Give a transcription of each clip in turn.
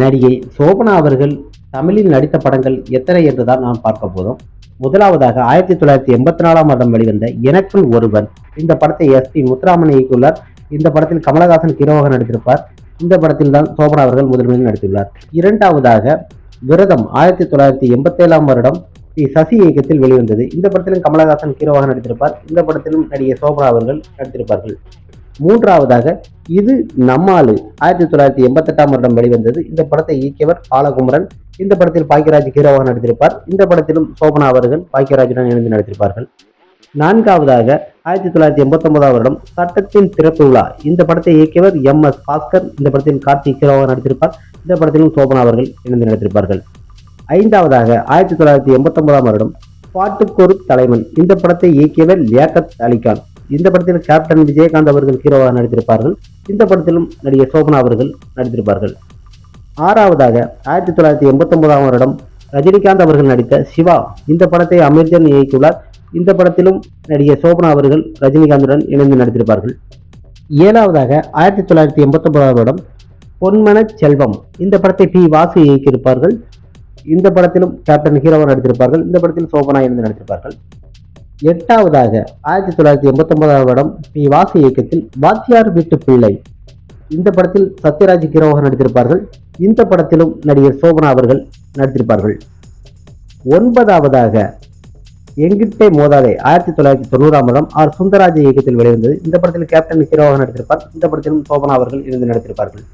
நடிகை சோபனா அவர்கள் தமிழில் நடித்த படங்கள் எத்தனை என்றுதான் நாம் பார்க்க போதும் முதலாவதாக ஆயிரத்தி தொள்ளாயிரத்தி எண்பத்தி நாலாம் வருடம் வெளிவந்த எனக்குள் ஒருவன். இந்த படத்தை எஸ் பி முத்துராமன் இயக்கியுள்ளார். இந்த படத்தில் கமலஹாசன் ஹீரோவாக நடித்திருப்பார். இந்த படத்தில் தான் சோபனா அவர்கள் முதன்மையில் நடித்துள்ளார். இரண்டாவதாக விரதம் ஆயிரத்தி தொள்ளாயிரத்தி எண்பத்தேழாம் வருடம் பி சசி இயக்கத்தில் வெளிவந்தது. இந்த படத்திலும் கமலஹாசன் ஹீரோவாக நடித்திருப்பார். இந்த படத்திலும் நடிகை சோபனா அவர்கள் நடித்திருப்பார்கள். மூன்றாவதாக இது நம்மாலு. ஆயிரத்தி தொள்ளாயிரத்தி எண்பத்தெட்டாம் வருடம் வெளிவந்தது. இந்த படத்தை இயக்கியவர் பாலகுமரன். இந்த படத்தில் பாக்கியராஜ் ஹீரோவாக நடித்திருப்பார். இந்த படத்திலும் சோபனா அவர்கள் பாக்கியராஜுடன் இணைந்து நடித்திருப்பார்கள். நான்காவதாக ஆயிரத்தி தொள்ளாயிரத்தி எண்பத்தொன்பதாம் வருடம் சட்டத்தின் திறப்பு விழா. இந்த படத்தை இயக்கியவர் எம். எஸ். பாஸ்கர். இந்த படத்தில் கார்த்திக் ஹீரோவாக நடித்திருப்பார். இந்த படத்திலும் சோபனா அவர்கள் இணைந்து நடித்திருப்பார்கள். ஐந்தாவதாக ஆயிரத்தி தொள்ளாயிரத்தி எண்பத்தொன்பதாம் வருடம் பாட்டுக்கொரு தலைவன். இந்த படத்தை இயக்கியவர் லியாக்கத் அலிகான். இந்த படத்தில் கேப்டன் விஜயகாந்த் அவர்கள் ஹீரோவாக நடித்திருப்பார்கள். இந்த படத்திலும் நடிகை சோபனா அவர்கள் நடித்திருப்பார்கள். ஆறாவதாக ஆயிரத்தி தொள்ளாயிரத்தி எண்பத்தொன்பதாம் வருடம் ரஜினிகாந்த் அவர்கள் நடித்த சிவா இந்த படத்தை அமீர்ஜன் இயக்கியுள்ளார். இந்த படத்திலும் நடிகை சோபனா அவர்கள் ரஜினிகாந்துடன் இணைந்து நடித்திருப்பார்கள். ஏழாவதாக ஆயிரத்தி தொள்ளாயிரத்தி எண்பத்தொன்பதாம் வருடம் பொன்மன செல்வம் இந்த படத்தை பி வாசு இயக்கியிருப்பார்கள். இந்த படத்திலும் கேப்டன் ஹீரோவாக நடித்திருப்பார்கள். இந்த படத்தில் சோபனா இணைந்து நடித்திருப்பார்கள். எட்டாவதாக ஆயிரத்தி தொள்ளாயிரத்தி எண்பத்தி ஒன்பதாம் வருடம் பி வாசு இயக்கத்தில் வாத்தியார் வீட்டு பிள்ளை. இந்த படத்தில் சத்யராஜ் கிரோகர் நடித்திருப்பார்கள். இந்த படத்திலும் நடிகர் சோபனா அவர்கள் நடித்திருப்பார்கள். ஒன்பதாவதாக எங்கிட்டே மோதாதே ஆயிரத்தி தொள்ளாயிரத்தி தொண்ணூறாம் வருடம் ஆர் சுந்தராஜ் இயக்கத்தில் வெளிவந்தது. இந்த படத்தில் கேப்டன் ஹீரோவாக நடித்திருப்பார். இந்த படத்திலும் சோபனா அவர்கள் இருந்து நடித்திருப்பார்கள்.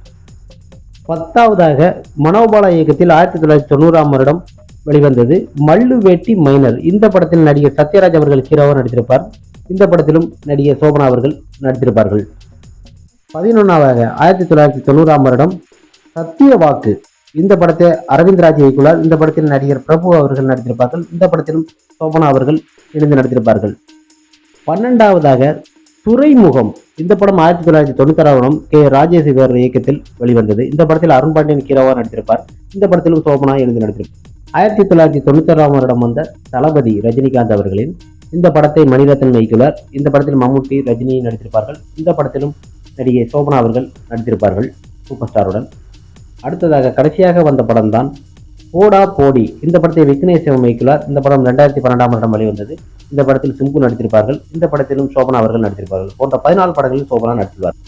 பத்தாவதாக மனோபாலா இயக்கத்தில் ஆயிரத்தி தொள்ளாயிரத்தி தொண்ணூறாம் வருடம் வெளிவந்தது. மல்லு வேட்டி மைனர். இந்த படத்தில் நடிகர் சத்யராஜ் அவர்கள் ஹீரோவாக நடித்திருப்பார். இந்த படத்திலும் நடிகர் சோபனா அவர்கள் நடித்திருப்பார்கள். பதினொன்றாவதாக ஆயிரத்தி தொள்ளாயிரத்தி தொண்ணூறாம் வருடம் சத்திய வாக்கு. இந்த படத்தை அரவிந்த் ராஜ் இயக்குள்ளார் இந்த படத்தில் நடிகர் பிரபு அவர்கள் நடித்திருப்பார்கள். இந்த படத்திலும் சோபனா அவர்கள் இணைந்து நடித்திருப்பார்கள். பன்னெண்டாவதாக துறைமுகம். இந்த படம் ஆயிரத்தி தொள்ளாயிரத்தி தொண்ணூத்தாறாம் கே. ராஜேஷ் இவர் இயக்கத்தில் வெளிவந்தது. இந்த படத்தில் அருண் பாண்டியன் ஹீரோவாக நடித்திருப்பார். இந்த படத்திலும் சோபனா எழுந்து நடித்திருப்பார். ஆயிரத்தி தொள்ளாயிரத்தி தொண்ணூத்தாறாம் வருடம் வந்த தளபதி ரஜினிகாந்த் அவர்களின் இந்த படத்தை மணிரத்னம் இயக்குகிறார் இந்த படத்தில் மம்முட்டி ரஜினி நடித்திருப்பார்கள். இந்த படத்திலும் நடிகை சோபனா அவர்கள் நடித்திருப்பார்கள் சூப்பர் ஸ்டாருடன் அடுத்ததாக கடைசியாக வந்த படம் தான் போடா போடி. இந்த படத்தை விக்னேஷ் வைக்குள்ளார் இந்த படம் ரெண்டாயிரத்தி பன்னெண்டாம் வருடம் வெளிவந்தது. இந்த படத்தில் சிம்பு நடித்திருப்பார்கள். இந்த படத்திலும் சோபனா அவர்கள் நடித்திருப்பார்கள். போன்ற பதினாலு படங்களில் சோபனா நடித்துள்ளார்.